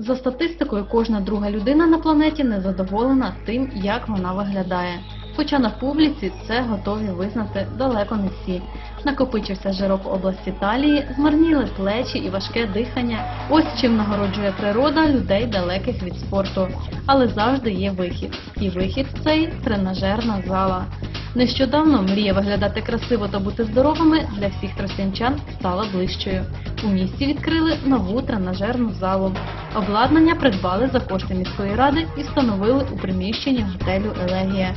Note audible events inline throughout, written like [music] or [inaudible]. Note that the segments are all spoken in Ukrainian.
За статистикою, кожна друга людина на планеті незадоволена тим, як вона виглядає. Хоча на публіці це готові визнати далеко не всі. Накопичився жирок області талії, змарніли плечі і важке дихання. Ось чим нагороджує природа людей далеких від спорту. Але завжди є вихід. І вихід цей тренажерна зала. Нещодавно мрія виглядати красиво та бути здоровими для всіх тростянчан стала ближчою. У місті відкрили нову тренажерну залу. Обладнання придбали за кошти міської ради і встановили у приміщенні готелю Елегія.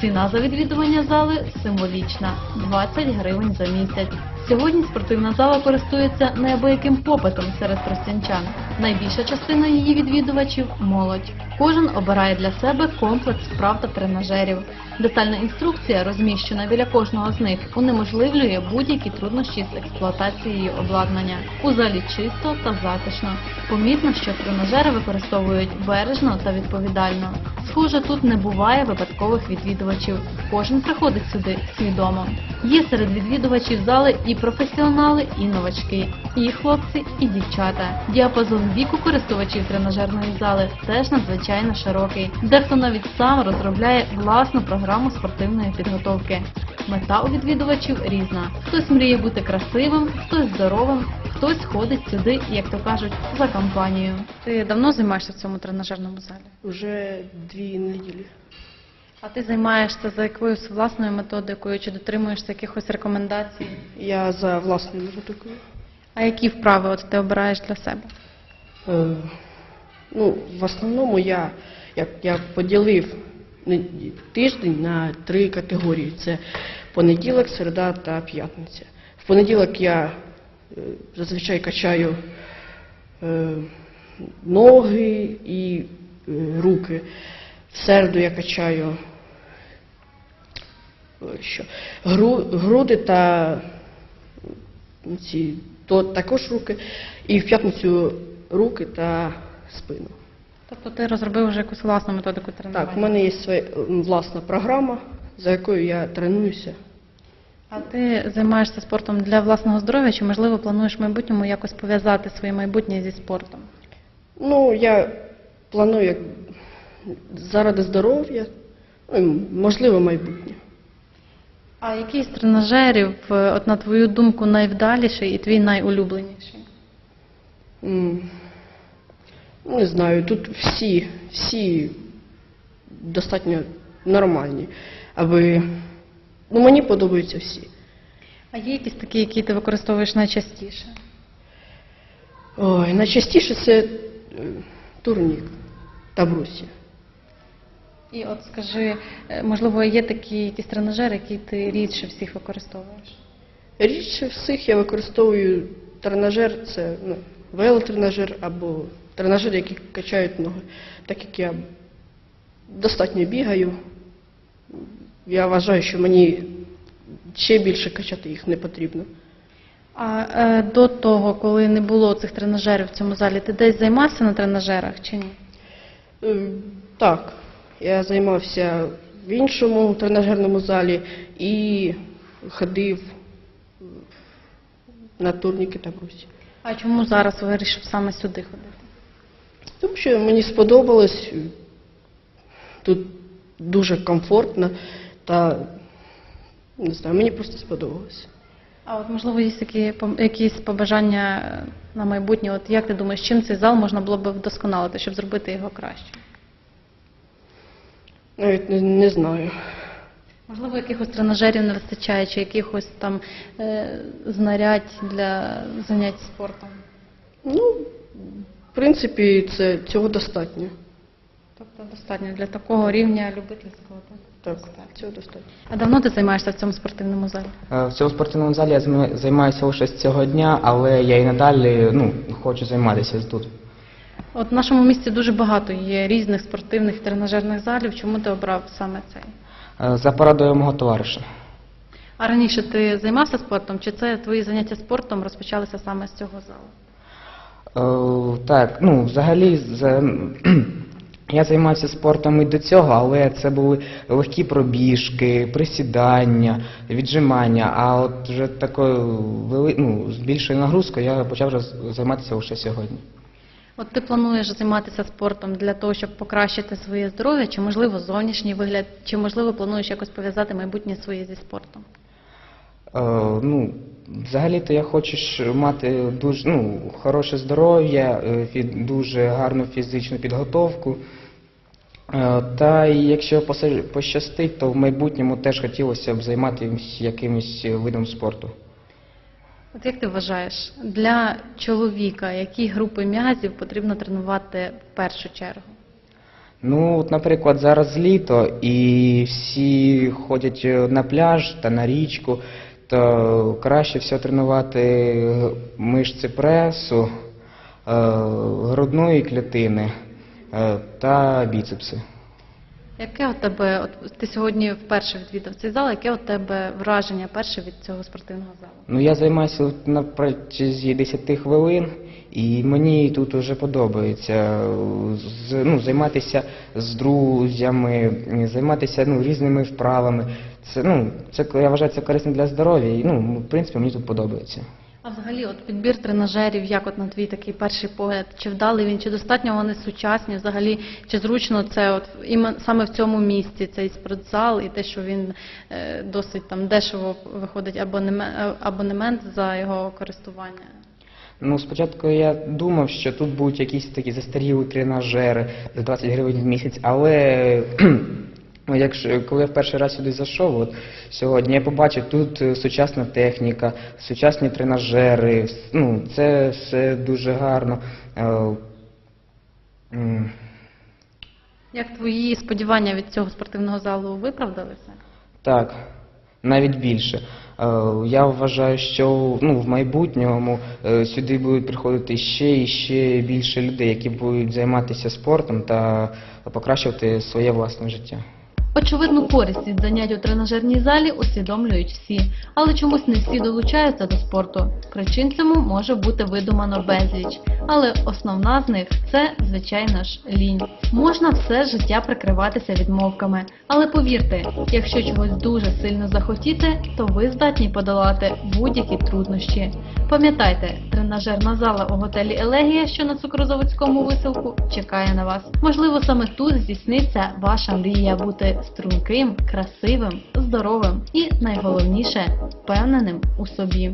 Ціна за відвідування зали символічна 20 гривень за місяць. Сьогодні спортивна зала користується неабияким попитом серед тростянчан. Найбільша частина її відвідувачів молодь. Кожен обирає для себе комплекс вправ та тренажерів. Детальна інструкція, розміщена біля кожного з них, унеможливлює будь-які труднощі з експлуатацією обладнання. У залі чисто та затишно. Помітно, що тренажери використовують бережно та відповідально. Схоже, тут не буває випадкових відвідувачів. Кожен приходить сюди свідомо. Є серед відвідувачів зали і професіонали, і новачки, і хлопці, і дівчата. Діапазон віку користувачів тренажерної зали теж надзвичайно широкий. Дехто навіть сам розробляє власну програму спортивної підготовки. Мета у відвідувачів різна. Хтось мріє бути красивим, хтось здоровим, хтось ходить сюди, як то кажуть, за компанією. Ти давно займаєшся в цьому тренажерному залі? Уже дві неділі. А ти займаєшся за якоюсь власною методикою чи дотримуєшся якихось рекомендацій? Я за власною методикою. А які вправи от ти обираєш для себе? Е, ну, в основному я, як, я поділив тиждень на три категорії. Це понеділок, середа та п'ятниця. В понеділок я е, зазвичай качаю е, ноги і руки. В середу я качаю що, гру, груди та ці, то також руки, і в п'ятницю руки та спину. Тобто ти розробив вже якусь власну методику тренування? Так, у мене є своя власна програма, за якою я тренуюся. А ти займаєшся спортом для власного здоров'я чи, можливо, плануєш в майбутньому якось пов'язати своє майбутнє зі спортом? Ну, я планую як заради здоров'я, ну, можливо, майбутнє. А який з тренажерів, е, от на твою думку, найвдаліший і твій найулюбленіший? М, Не знаю, тут всі, всі достатньо нормальні, аби ну, мені подобаються всі. А є якісь такі, які ти використовуєш найчастіше? Ой, найчастіше це е, турнік та брусья. І от скажи, е, можливо, є такі якісь тренажери, які ти рідше всіх використовуєш? Рідше всіх я використовую тренажер, це ну, велотренажер або тренажер, які качають ноги. Так як я достатньо бігаю, я вважаю, що мені ще більше качати їх не потрібно. А е, до того, коли не було цих тренажерів в цьому залі, ти десь займався на тренажерах чи ні? Е, Так, я займався в іншому тренажерному залі і ходив на турніки та брусі. А чому зараз вирішив саме сюди ходити? Тому що мені сподобалось, тут дуже комфортно та не знаю, мені просто сподобалось. А от можливо є пом- якісь побажання на майбутнє? От як ти думаєш, чим цей зал можна було б вдосконалити, щоб зробити його краще? Навіть не, не знаю. Можливо, якихось тренажерів не вистачає, чи якихось там е, знарядь для занять спортом. Ну, в принципі, це цього достатньо. Тобто достатньо для такого рівня любительського. Так? Так, цього достатньо. А давно ти займаєшся в цьому спортивному залі? Е, В цьому спортивному залі я займа- займаюся лише з цього дня, але я і надалі ну, хочу займатися тут. От в нашому місті дуже багато є різних спортивних тренажерних залів. Чому ти обрав саме цей? Е, За порадою мого товариша. А раніше ти займався спортом, чи це твої заняття спортом розпочалися саме з цього залу? Е, Так, ну взагалі з- [clears throat] я займався спортом і до цього, але це були легкі пробіжки, присідання, віджимання. А от вже такою вели... ну, з більшою нагрузкою я почав роз- займатися лише сьогодні. От ти плануєш займатися спортом для того, щоб покращити своє здоров'я, чи можливо зовнішній вигляд, чи можливо плануєш якось пов'язати майбутнє своє зі спортом? Е, ну, взагалі-то я хочу мати дуже ну, хороше здоров'я, е, дуже гарну фізичну підготовку. Е, Та і якщо пощастить, то в майбутньому теж хотілося б займатися якимось видом спорту. От як ти вважаєш, для чоловіка які групи м'язів потрібно тренувати в першу чергу? Ну, от, наприклад, зараз літо і всі ходять е, на пляж та на річку, то краще всього тренувати мишці пресу, е, грудної клітини е, та біцепси. Яке у тебе, от ти сьогодні вперше відвідав цей зал, яке у тебе враження перше від цього спортивного залу? Ну, я займаюся на протязі 10 хвилин, і мені тут вже подобається з- ну, займатися з друзями, займатися ну, різними вправами. Це, ну, це, я вважаю, це корисно для здоров'я, і ну, в принципі, мені тут подобається. А взагалі, от підбір тренажерів, як от на твій такий перший погляд, чи вдалий він, чи достатньо вони сучасні, взагалі, чи зручно це от саме в цьому місці цей спортзал і те, що він е, досить там дешево виходить абонемент, абонемент за його користування? Ну, спочатку я думав, що тут будуть якісь такі застарілі тренажери за 20 гривень в місяць, але якщо, коли я в перший раз сюди зайшов, от сьогодні я побачив тут е, сучасна техніка, сучасні тренажери, ну, це все дуже гарно. Е, Як твої сподівання від цього спортивного залу виправдалися? Так, навіть більше. Е, Я вважаю, що ну, в майбутньому сюди будуть приходити ще і ще більше людей, які будуть займатися спортом та покращувати своє власне життя. Очевидну користь від занять у тренажерній залі усвідомлюють всі, але чомусь не всі долучаються до спорту. Причин цьому може бути видумано безліч, але основна з них це, звичайно ж, лінь. Можна все життя прикриватися відмовками, але повірте, якщо чогось дуже сильно захотіти, то ви здатні подолати будь-які труднощі. Пам'ятайте, тренажерна зала у готелі Елегія, що на цукрозаводському висилку, чекає на вас. Можливо, саме тут здійсниться ваша мрія бути струнким, красивим, здоровим і найголовніше впевненим у собі.